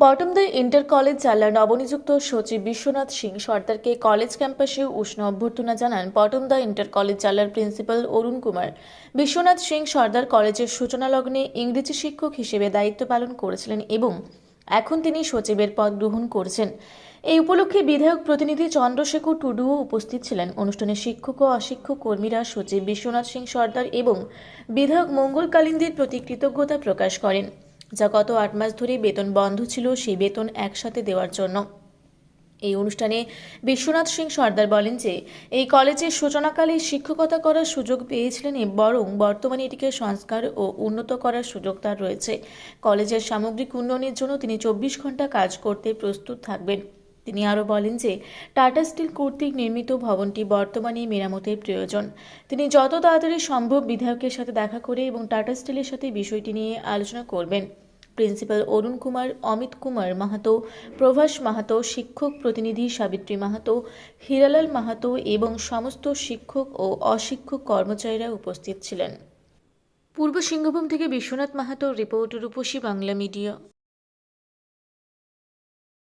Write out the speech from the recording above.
বটমদা inter college চালার নবনিযুক্ত সচিব বিশ্বনাথ সিং সর্দারকে কলেজ ক্যাম্পাসে উষ্ণ অভ্যর্থনা জানান বটমদা ইন্টার কলেজ চালার প্রিন্সিপাল অরুণ কুমার। বিশ্বনাথ সিং সর্দার কলেজের সূচনা লগ্নে ইংরেজি শিক্ষক হিসেবে দায়িত্ব পালন করেছিলেন এবং এখন তিনি সচিবের পদ গ্রহণ করছেন। এই উপলক্ষে বিধায়ক প্রতিনিধি চন্দ্রশেখর টুডুও উপস্থিত ছিলেন। অনুষ্ঠানে শিক্ষক ও অশিক্ষক কর্মীরা সচিব বিশ্বনাথ সিং সর্দার এবং বিধায়ক মঙ্গল কালিন্দির প্রতি কৃতজ্ঞতা প্রকাশ করেন। যা গত আট মাস ধরে বেতন বন্ধ ছিল সেই বেতন একসাথে দেওয়ার জন্য। এই অনুষ্ঠানে বিশ্বনাথ সিং সর্দার বলেন যে, এই কলেজের সূচনাকালে শিক্ষকতা করার সুযোগ পেয়েছিলেন বরং বর্তমানে এটিকে সংস্কার ও উন্নত করার সুযোগ তার রয়েছে। কলেজের সামগ্রিক উন্নয়নের জন্য তিনি চব্বিশ ঘণ্টা কাজ করতে প্রস্তুত থাকবেন। তিনি আরও বলেন যে, টাটা স্টিল কর্তৃক নির্মিত ভবনটি বর্তমানে মেরামতের প্রয়োজন। তিনি যত তাড়াতাড়ি সম্ভব বিধায়কের সাথে দেখা করে এবং টাটা স্টিলের সাথে বিষয়টি নিয়ে আলোচনা করবেন। প্রিন্সিপাল অরুণ কুমার, অমিত কুমার মাহাতো, প্রভাস মাহাতো, শিক্ষক প্রতিনিধি সাবিত্রী মাহাতো, হিরালাল মাহাতো এবং সমস্ত শিক্ষক ও অশিক্ষক কর্মচারীরা উপস্থিত ছিলেন। পূর্ব সিংহভূম থেকে বিশ্বনাথ মাহাতো রিপোর্ট রূপসী বাংলা মিডিয়া।